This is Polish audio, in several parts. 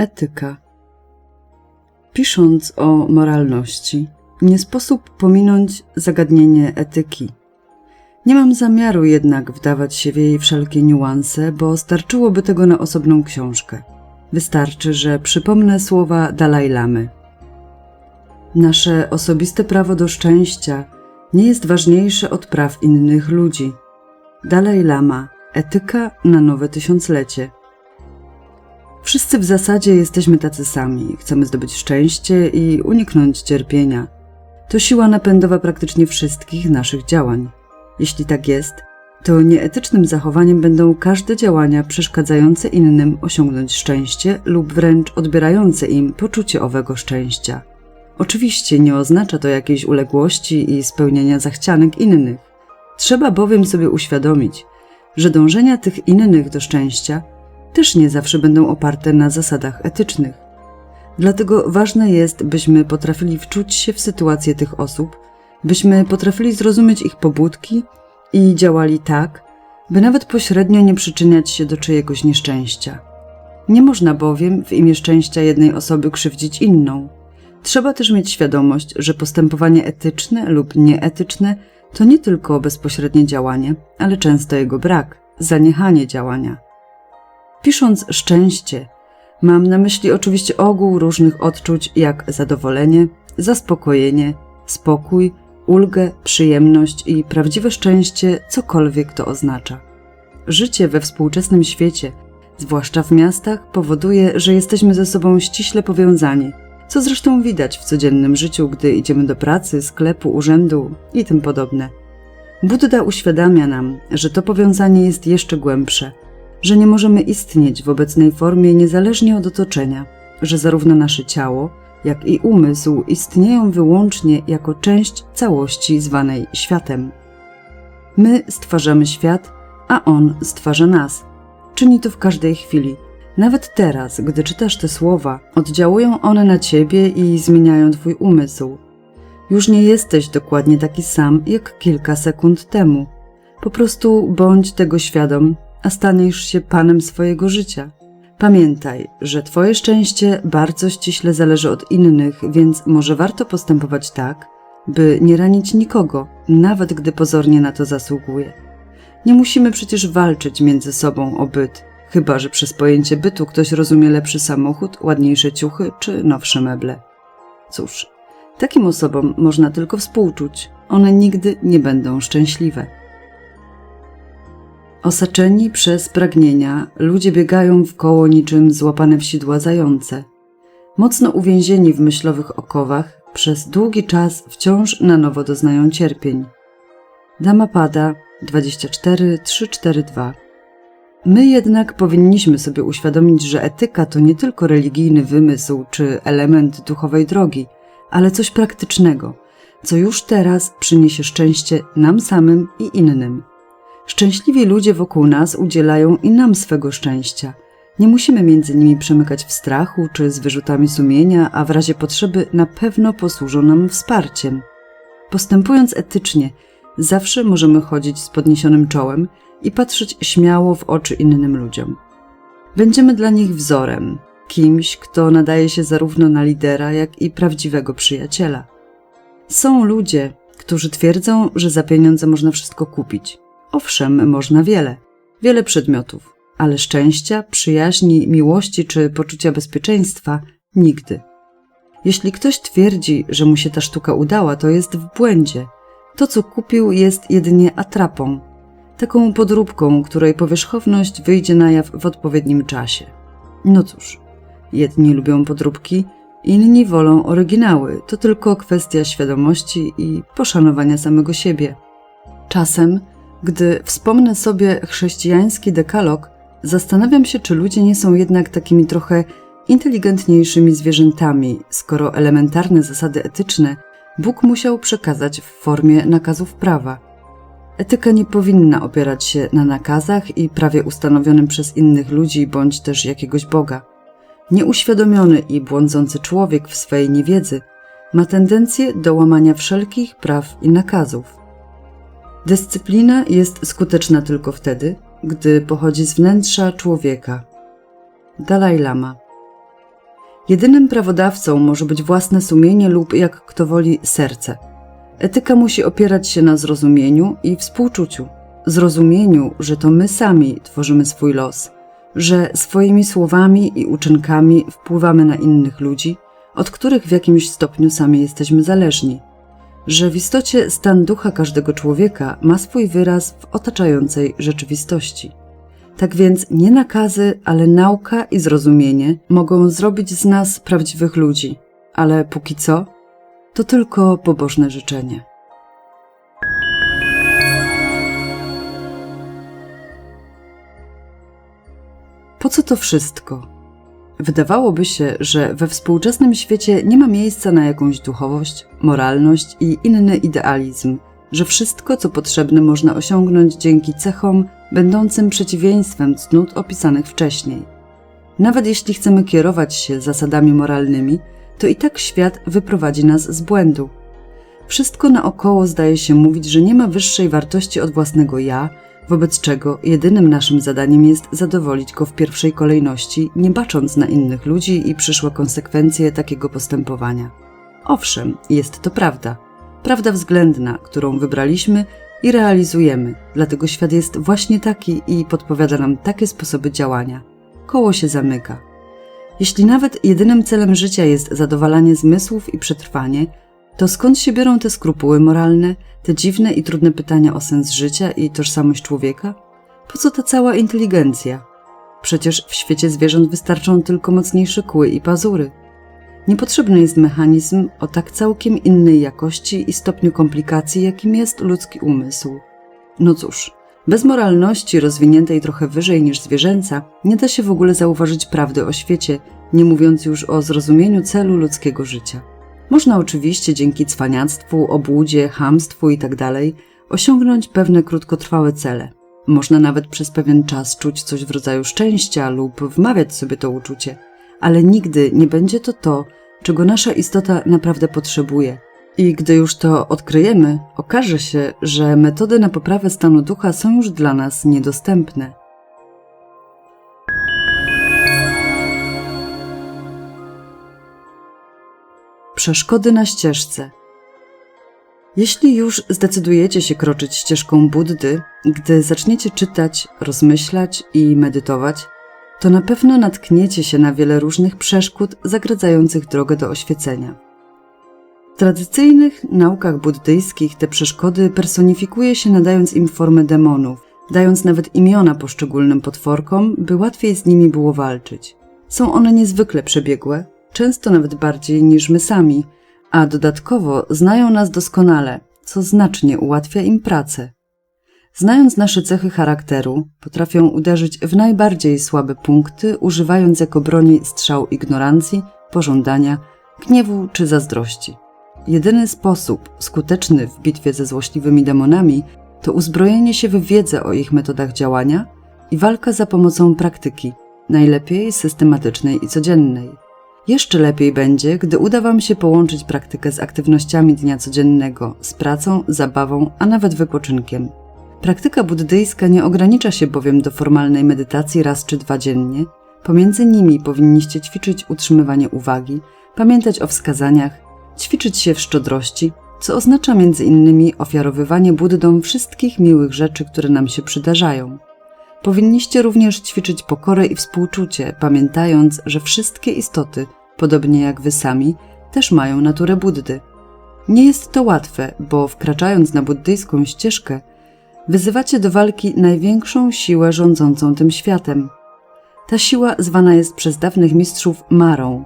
Etyka. Pisząc o moralności, nie sposób pominąć zagadnienie etyki. Nie mam zamiaru jednak wdawać się w jej wszelkie niuanse, bo starczyłoby tego na osobną książkę. Wystarczy, że przypomnę słowa Dalaj Lamy. Nasze osobiste prawo do szczęścia nie jest ważniejsze od praw innych ludzi. Dalaj Lama, etyka na nowe tysiąclecie. Wszyscy w zasadzie jesteśmy tacy sami. Chcemy zdobyć szczęście i uniknąć cierpienia. To siła napędowa praktycznie wszystkich naszych działań. Jeśli tak jest, to nieetycznym zachowaniem będą każde działania przeszkadzające innym osiągnąć szczęście lub wręcz odbierające im poczucie owego szczęścia. Oczywiście nie oznacza to jakiejś uległości i spełniania zachcianek innych. Trzeba bowiem sobie uświadomić, że dążenia tych innych do szczęścia też nie zawsze będą oparte na zasadach etycznych. Dlatego ważne jest, byśmy potrafili wczuć się w sytuację tych osób, byśmy potrafili zrozumieć ich pobudki i działali tak, by nawet pośrednio nie przyczyniać się do czyjegoś nieszczęścia. Nie można bowiem w imię szczęścia jednej osoby krzywdzić inną. Trzeba też mieć świadomość, że postępowanie etyczne lub nieetyczne to nie tylko bezpośrednie działanie, ale często jego brak, zaniechanie działania. Pisząc szczęście, mam na myśli oczywiście ogół różnych odczuć, jak zadowolenie, zaspokojenie, spokój, ulgę, przyjemność i prawdziwe szczęście, cokolwiek to oznacza. Życie we współczesnym świecie, zwłaszcza w miastach, powoduje, że jesteśmy ze sobą ściśle powiązani, co zresztą widać w codziennym życiu, gdy idziemy do pracy, sklepu, urzędu i tym podobne. Buddha uświadamia nam, że to powiązanie jest jeszcze głębsze, że nie możemy istnieć w obecnej formie niezależnie od otoczenia, że zarówno nasze ciało, jak i umysł istnieją wyłącznie jako część całości zwanej światem. My stwarzamy świat, a on stwarza nas. Czyni to w każdej chwili. Nawet teraz, gdy czytasz te słowa, oddziałują one na ciebie i zmieniają twój umysł. Już nie jesteś dokładnie taki sam jak kilka sekund temu. Po prostu bądź tego świadom, a staniesz się panem swojego życia. Pamiętaj, że Twoje szczęście bardzo ściśle zależy od innych, więc może warto postępować tak, by nie ranić nikogo, nawet gdy pozornie na to zasługuje. Nie musimy przecież walczyć między sobą o byt, chyba że przez pojęcie bytu ktoś rozumie lepszy samochód, ładniejsze ciuchy czy nowsze meble. Cóż, takim osobom można tylko współczuć, one nigdy nie będą szczęśliwe. Osaczeni przez pragnienia, ludzie biegają w koło niczym złapane w sidła zające. Mocno uwięzieni w myślowych okowach, przez długi czas wciąż na nowo doznają cierpień. Dama pada 24342 My jednak powinniśmy sobie uświadomić, że etyka to nie tylko religijny wymysł czy element duchowej drogi, ale coś praktycznego, co już teraz przyniesie szczęście nam samym i innym. Szczęśliwi ludzie wokół nas udzielają i nam swego szczęścia. Nie musimy między nimi przemykać w strachu czy z wyrzutami sumienia, a w razie potrzeby na pewno posłużą nam wsparciem. Postępując etycznie, zawsze możemy chodzić z podniesionym czołem i patrzeć śmiało w oczy innym ludziom. Będziemy dla nich wzorem, kimś, kto nadaje się zarówno na lidera, jak i prawdziwego przyjaciela. Są ludzie, którzy twierdzą, że za pieniądze można wszystko kupić. Owszem, można wiele, wiele przedmiotów, ale szczęścia, przyjaźni, miłości czy poczucia bezpieczeństwa nigdy. Jeśli ktoś twierdzi, że mu się ta sztuka udała, to jest w błędzie. To, co kupił, jest jedynie atrapą, taką podróbką, której powierzchowność wyjdzie na jaw w odpowiednim czasie. No cóż, jedni lubią podróbki, inni wolą oryginały. To tylko kwestia świadomości i poszanowania samego siebie. Czasem gdy wspomnę sobie chrześcijański dekalog, zastanawiam się, czy ludzie nie są jednak takimi trochę inteligentniejszymi zwierzętami, skoro elementarne zasady etyczne Bóg musiał przekazać w formie nakazów prawa. Etyka nie powinna opierać się na nakazach i prawie ustanowionym przez innych ludzi bądź też jakiegoś Boga. Nieuświadomiony i błądzący człowiek w swej niewiedzy ma tendencję do łamania wszelkich praw i nakazów. Dyscyplina jest skuteczna tylko wtedy, gdy pochodzi z wnętrza człowieka. Dalaj Lama. Jedynym prawodawcą może być własne sumienie lub, jak kto woli, serce. Etyka musi opierać się na zrozumieniu i współczuciu. Zrozumieniu, że to my sami tworzymy swój los, że swoimi słowami i uczynkami wpływamy na innych ludzi, od których w jakimś stopniu sami jesteśmy zależni, że w istocie stan ducha każdego człowieka ma swój wyraz w otaczającej rzeczywistości. Tak więc nie nakazy, ale nauka i zrozumienie mogą zrobić z nas prawdziwych ludzi, ale póki co to tylko pobożne życzenie. Po co to wszystko? Wydawałoby się, że we współczesnym świecie nie ma miejsca na jakąś duchowość, moralność i inny idealizm, że wszystko, co potrzebne, można osiągnąć dzięki cechom będącym przeciwieństwem cnót opisanych wcześniej. Nawet jeśli chcemy kierować się zasadami moralnymi, to i tak świat wyprowadzi nas z błędu. Wszystko naokoło zdaje się mówić, że nie ma wyższej wartości od własnego ja, wobec czego jedynym naszym zadaniem jest zadowolić go w pierwszej kolejności, nie bacząc na innych ludzi i przyszłe konsekwencje takiego postępowania. Owszem, jest to prawda. Prawda względna, którą wybraliśmy i realizujemy, dlatego świat jest właśnie taki i podpowiada nam takie sposoby działania. Koło się zamyka. Jeśli nawet jedynym celem życia jest zadowalanie zmysłów i przetrwanie, to skąd się biorą te skrupuły moralne, te dziwne i trudne pytania o sens życia i tożsamość człowieka? Po co ta cała inteligencja? Przecież w świecie zwierząt wystarczą tylko mocniejsze kły i pazury. Niepotrzebny jest mechanizm o tak całkiem innej jakości i stopniu komplikacji, jakim jest ludzki umysł. No cóż, bez moralności rozwiniętej trochę wyżej niż zwierzęca nie da się w ogóle zauważyć prawdy o świecie, nie mówiąc już o zrozumieniu celu ludzkiego życia. Można oczywiście dzięki cwaniactwu, obłudzie, hamstwu itd. Tak osiągnąć pewne krótkotrwałe cele. Można nawet przez pewien czas czuć coś w rodzaju szczęścia lub wmawiać sobie to uczucie, ale nigdy nie będzie to to, czego nasza istota naprawdę potrzebuje. I gdy już to odkryjemy, okaże się, że metody na poprawę stanu ducha są już dla nas niedostępne. Przeszkody na ścieżce. Jeśli już zdecydujecie się kroczyć ścieżką Buddy, gdy zaczniecie czytać, rozmyślać i medytować, to na pewno natkniecie się na wiele różnych przeszkód zagradzających drogę do oświecenia. W tradycyjnych naukach buddyjskich te przeszkody personifikuje się nadając im formę demonów, dając nawet imiona poszczególnym potworkom, by łatwiej z nimi było walczyć. Są one niezwykle przebiegłe, często nawet bardziej niż my sami, a dodatkowo znają nas doskonale, co znacznie ułatwia im pracę. Znając nasze cechy charakteru, potrafią uderzyć w najbardziej słabe punkty, używając jako broni strzał ignorancji, pożądania, gniewu czy zazdrości. Jedyny sposób skuteczny w bitwie ze złośliwymi demonami to uzbrojenie się w wiedzę o ich metodach działania i walka za pomocą praktyki, najlepiej systematycznej i codziennej. Jeszcze lepiej będzie, gdy uda Wam się połączyć praktykę z aktywnościami dnia codziennego, z pracą, zabawą, a nawet wypoczynkiem. Praktyka buddyjska nie ogranicza się bowiem do formalnej medytacji raz czy dwa dziennie. Pomiędzy nimi powinniście ćwiczyć utrzymywanie uwagi, pamiętać o wskazaniach, ćwiczyć się w szczodrości, co oznacza między innymi ofiarowywanie Buddom wszystkich miłych rzeczy, które nam się przydarzają. Powinniście również ćwiczyć pokorę i współczucie, pamiętając, że wszystkie istoty, podobnie jak wy sami, też mają naturę Buddy. Nie jest to łatwe, bo wkraczając na buddyjską ścieżkę, wyzywacie do walki największą siłę rządzącą tym światem. Ta siła zwana jest przez dawnych mistrzów Marą,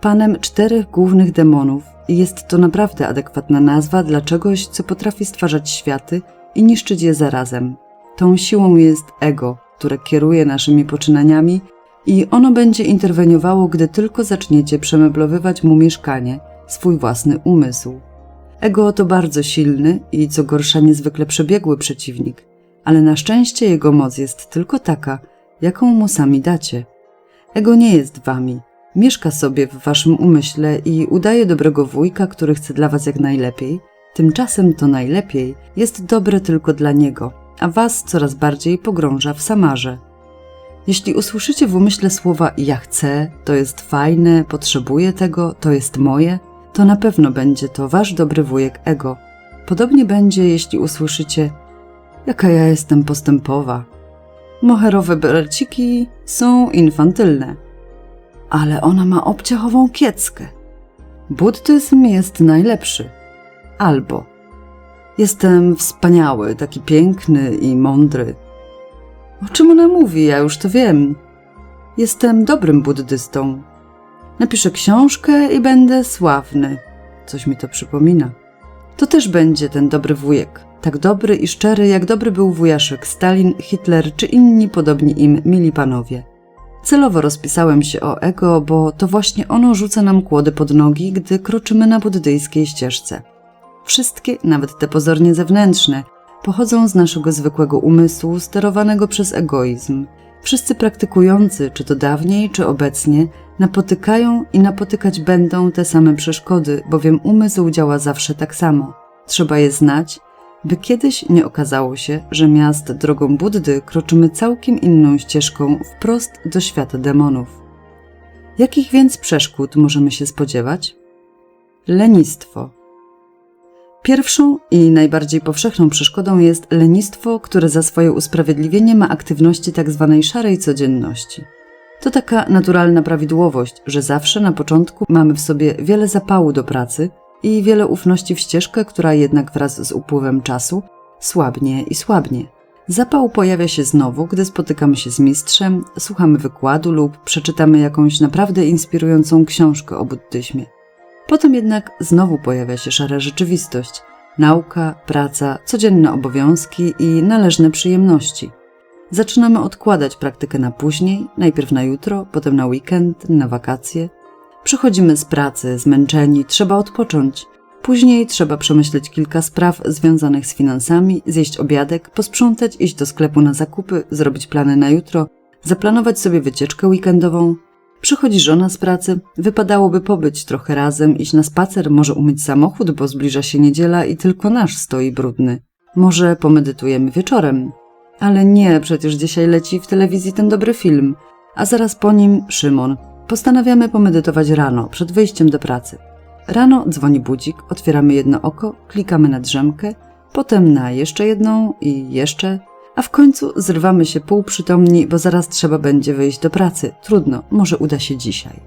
panem czterech głównych demonów i jest to naprawdę adekwatna nazwa dla czegoś, co potrafi stwarzać światy i niszczyć je zarazem. Tą siłą jest ego, które kieruje naszymi poczynaniami i ono będzie interweniowało, gdy tylko zaczniecie przemeblowywać mu mieszkanie, swój własny umysł. Ego to bardzo silny i co gorsza niezwykle przebiegły przeciwnik, ale na szczęście jego moc jest tylko taka, jaką mu sami dacie. Ego nie jest wami, mieszka sobie w waszym umyśle i udaje dobrego wujka, który chce dla was jak najlepiej, tymczasem to najlepiej jest dobre tylko dla niego, a was coraz bardziej pogrąża w samarze. Jeśli usłyszycie w umyśle słowa ja chcę, to jest fajne, potrzebuję tego, to jest moje, to na pewno będzie to wasz dobry wujek ego. Podobnie będzie, jeśli usłyszycie jaka ja jestem postępowa. Moherowe bereciki są infantylne, ale ona ma obciachową kieckę. Buddyzm jest najlepszy. Albo jestem wspaniały, taki piękny i mądry. O czym ona mówi? Ja już to wiem. Jestem dobrym buddystą. Napiszę książkę i będę sławny. Coś mi to przypomina. To też będzie ten dobry wujek. Tak dobry i szczery, jak dobry był wujaszek Stalin, Hitler czy inni podobni im mili panowie. Celowo rozpisałem się o ego, bo to właśnie ono rzuca nam kłody pod nogi, gdy kroczymy na buddyjskiej ścieżce. Wszystkie, nawet te pozornie zewnętrzne, pochodzą z naszego zwykłego umysłu sterowanego przez egoizm. Wszyscy praktykujący, czy to dawniej, czy obecnie, napotykają i napotykać będą te same przeszkody, bowiem umysł działa zawsze tak samo. Trzeba je znać, by kiedyś nie okazało się, że miast drogą Buddy kroczymy całkiem inną ścieżką wprost do świata demonów. Jakich więc przeszkód możemy się spodziewać? Lenistwo. Pierwszą i najbardziej powszechną przeszkodą jest lenistwo, które za swoje usprawiedliwienie ma aktywności tzw. Tak szarej codzienności. To taka naturalna prawidłowość, że zawsze na początku mamy w sobie wiele zapału do pracy i wiele ufności w ścieżkę, która jednak wraz z upływem czasu słabnie i słabnie. Zapał pojawia się znowu, gdy spotykamy się z mistrzem, słuchamy wykładu lub przeczytamy jakąś naprawdę inspirującą książkę o buddyzmie. Potem jednak znowu pojawia się szara rzeczywistość nauka, praca, codzienne obowiązki i należne przyjemności. Zaczynamy odkładać praktykę na później, najpierw na jutro, potem na weekend, na wakacje. Przychodzimy z pracy, zmęczeni, trzeba odpocząć. Później trzeba przemyśleć kilka spraw związanych z finansami, zjeść obiadek, posprzątać, iść do sklepu na zakupy, zrobić plany na jutro, zaplanować sobie wycieczkę weekendową, Przychodzi żona z pracy, wypadałoby pobyć trochę razem, iść na spacer, może umyć samochód, bo zbliża się niedziela i tylko nasz stoi brudny. Może pomedytujemy wieczorem. Ale nie, przecież dzisiaj leci w telewizji ten dobry film, a zaraz po nim Szymon. Postanawiamy pomedytować rano, przed wyjściem do pracy. Rano dzwoni budzik, otwieramy jedno oko, klikamy na drzemkę, potem na jeszcze jedną i jeszcze, a w końcu zrywamy się półprzytomni, bo zaraz trzeba będzie wyjść do pracy. Trudno, może uda się dzisiaj.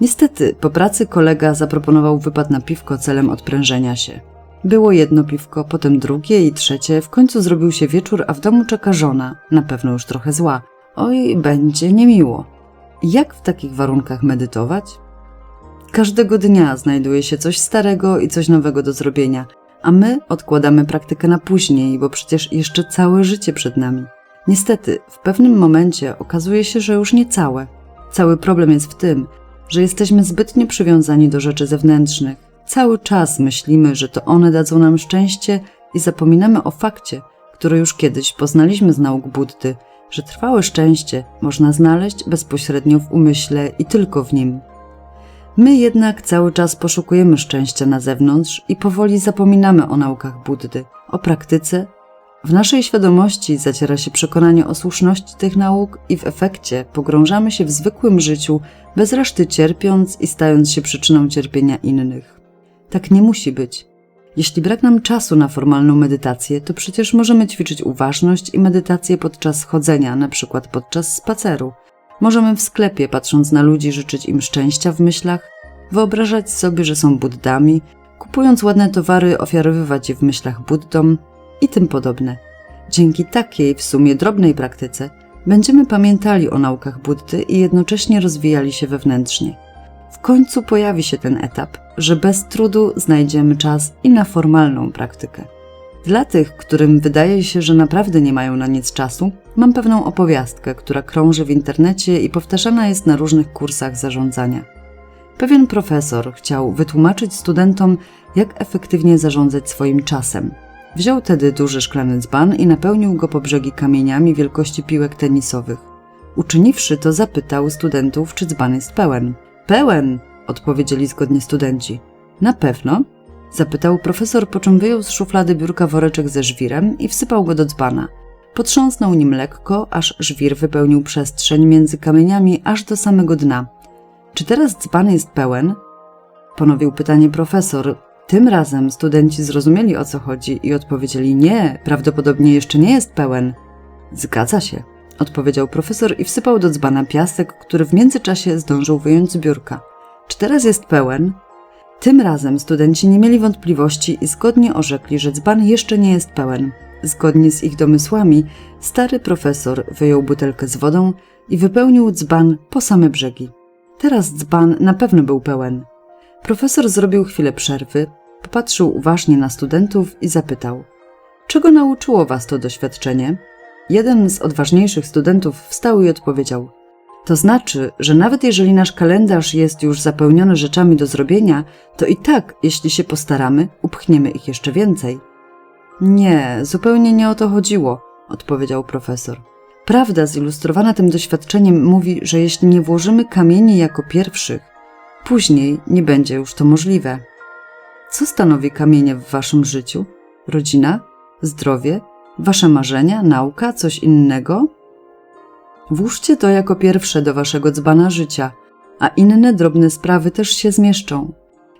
Niestety, po pracy kolega zaproponował wypad na piwko celem odprężenia się. Było jedno piwko, potem drugie i trzecie, w końcu zrobił się wieczór, a w domu czeka żona, na pewno już trochę zła. Oj, będzie niemiło. Jak w takich warunkach medytować? Każdego dnia znajduje się coś starego i coś nowego do zrobienia – a my odkładamy praktykę na później, bo przecież jeszcze całe życie przed nami. Niestety, w pewnym momencie okazuje się, że już nie całe. Cały problem jest w tym, że jesteśmy zbytnio przywiązani do rzeczy zewnętrznych. Cały czas myślimy, że to one dadzą nam szczęście i zapominamy o fakcie, który już kiedyś poznaliśmy z nauk Buddy, że trwałe szczęście można znaleźć bezpośrednio w umyśle i tylko w nim. My jednak cały czas poszukujemy szczęścia na zewnątrz i powoli zapominamy o naukach Buddy, o praktyce. W naszej świadomości zaciera się przekonanie o słuszności tych nauk i w efekcie pogrążamy się w zwykłym życiu, bez reszty cierpiąc i stając się przyczyną cierpienia innych. Tak nie musi być. Jeśli brak nam czasu na formalną medytację, to przecież możemy ćwiczyć uważność i medytację podczas chodzenia, na przykład podczas spaceru – Możemy w sklepie, patrząc na ludzi, życzyć im szczęścia w myślach, wyobrażać sobie, że są Buddami, kupując ładne towary, ofiarowywać je w myślach Buddom i tym podobne. Dzięki takiej, w sumie drobnej praktyce, będziemy pamiętali o naukach Buddy i jednocześnie rozwijali się wewnętrznie. W końcu pojawi się ten etap, że bez trudu znajdziemy czas i na formalną praktykę. Dla tych, którym wydaje się, że naprawdę nie mają na nic czasu, mam pewną opowiastkę, która krąży w internecie i powtarzana jest na różnych kursach zarządzania. Pewien profesor chciał wytłumaczyć studentom, jak efektywnie zarządzać swoim czasem. Wziął tedy duży szklany dzban i napełnił go po brzegi kamieniami wielkości piłek tenisowych. Uczyniwszy to, zapytał studentów, czy dzban jest pełen. Pełen! odpowiedzieli zgodnie studenci. Na pewno, Zapytał profesor, po czym wyjął z szuflady biurka woreczek ze żwirem i wsypał go do dzbana. Potrząsnął nim lekko, aż żwir wypełnił przestrzeń między kamieniami aż do samego dna. Czy teraz dzban jest pełen? Ponowił pytanie profesor. Tym razem studenci zrozumieli o co chodzi i odpowiedzieli nie, prawdopodobnie jeszcze nie jest pełen. Zgadza się, odpowiedział profesor i wsypał do dzbana piasek, który w międzyczasie zdążył wyjąć z biurka. Czy teraz jest pełen? Tym razem studenci nie mieli wątpliwości i zgodnie orzekli, że dzban jeszcze nie jest pełen. Zgodnie z ich domysłami, stary profesor wyjął butelkę z wodą i wypełnił dzban po same brzegi. Teraz dzban na pewno był pełen. Profesor zrobił chwilę przerwy, popatrzył uważnie na studentów i zapytał: Czego nauczyło was to doświadczenie? Jeden z odważniejszych studentów wstał i odpowiedział: To znaczy, że nawet jeżeli nasz kalendarz jest już zapełniony rzeczami do zrobienia, to i tak, jeśli się postaramy, upchniemy ich jeszcze więcej. Nie, zupełnie nie o to chodziło, odpowiedział profesor. Prawda zilustrowana tym doświadczeniem mówi, że jeśli nie włożymy kamieni jako pierwszych, później nie będzie już to możliwe. Co stanowi kamienie w waszym życiu? Rodzina? Zdrowie? Wasze marzenia? Nauka? Coś innego? Włóżcie to jako pierwsze do waszego dzbana życia, a inne drobne sprawy też się zmieszczą.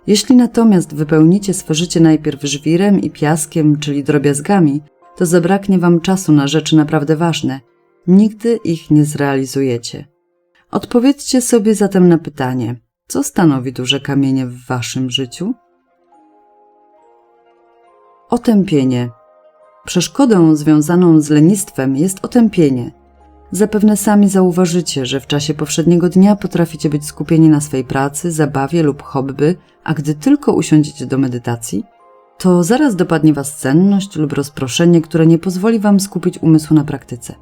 Jeśli natomiast wypełnicie swe życie najpierw żwirem i piaskiem, czyli drobiazgami, to zabraknie wam czasu na rzeczy naprawdę ważne. Nigdy ich nie zrealizujecie. Odpowiedzcie sobie zatem na pytanie, co stanowi duże kamienie w waszym życiu? Otępienie. Przeszkodą związaną z lenistwem jest otępienie. Zapewne sami zauważycie, że w czasie powszedniego dnia potraficie być skupieni na swej pracy, zabawie lub hobby, a gdy tylko usiądziecie do medytacji, to zaraz dopadnie was senność lub rozproszenie, które nie pozwoli wam skupić umysłu na praktyce.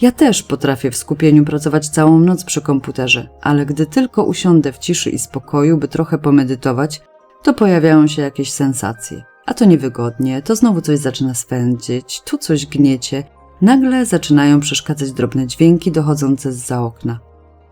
Ja też potrafię w skupieniu pracować całą noc przy komputerze, ale gdy tylko usiądę w ciszy i spokoju, by trochę pomedytować, to pojawiają się jakieś sensacje. A to niewygodnie, to znowu coś zaczyna swędzić, tu coś gniecie. Nagle zaczynają przeszkadzać drobne dźwięki dochodzące z za okna.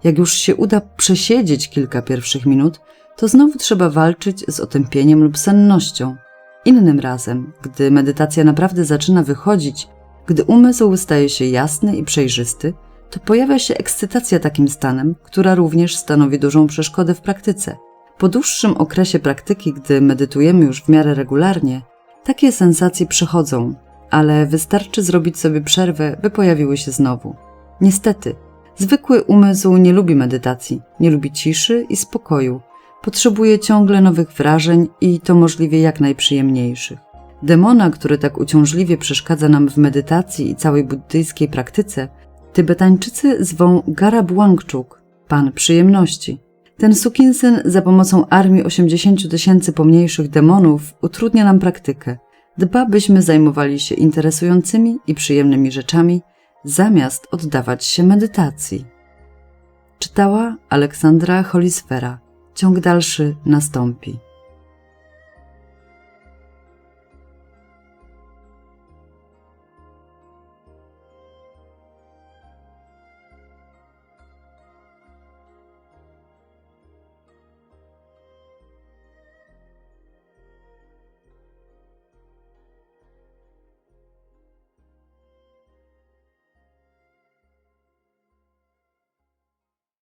Jak już się uda przesiedzieć kilka pierwszych minut, to znowu trzeba walczyć z otępieniem lub sennością. Innym razem, gdy medytacja naprawdę zaczyna wychodzić, gdy umysł staje się jasny i przejrzysty, to pojawia się ekscytacja takim stanem, która również stanowi dużą przeszkodę w praktyce. Po dłuższym okresie praktyki, gdy medytujemy już w miarę regularnie, takie sensacje przychodzą, ale wystarczy zrobić sobie przerwę, by pojawiły się znowu. Niestety, zwykły umysł nie lubi medytacji, nie lubi ciszy i spokoju, potrzebuje ciągle nowych wrażeń i to możliwie jak najprzyjemniejszych. Demona, który tak uciążliwie przeszkadza nam w medytacji i całej buddyjskiej praktyce, Tybetańczycy zwą Garabłangczuk, pan przyjemności. Ten sukinsyn za pomocą armii 80 tysięcy pomniejszych demonów utrudnia nam praktykę. Dba, byśmy zajmowali się interesującymi i przyjemnymi rzeczami, zamiast oddawać się medytacji. Czytała Aleksandra Holisfera. Ciąg dalszy nastąpi.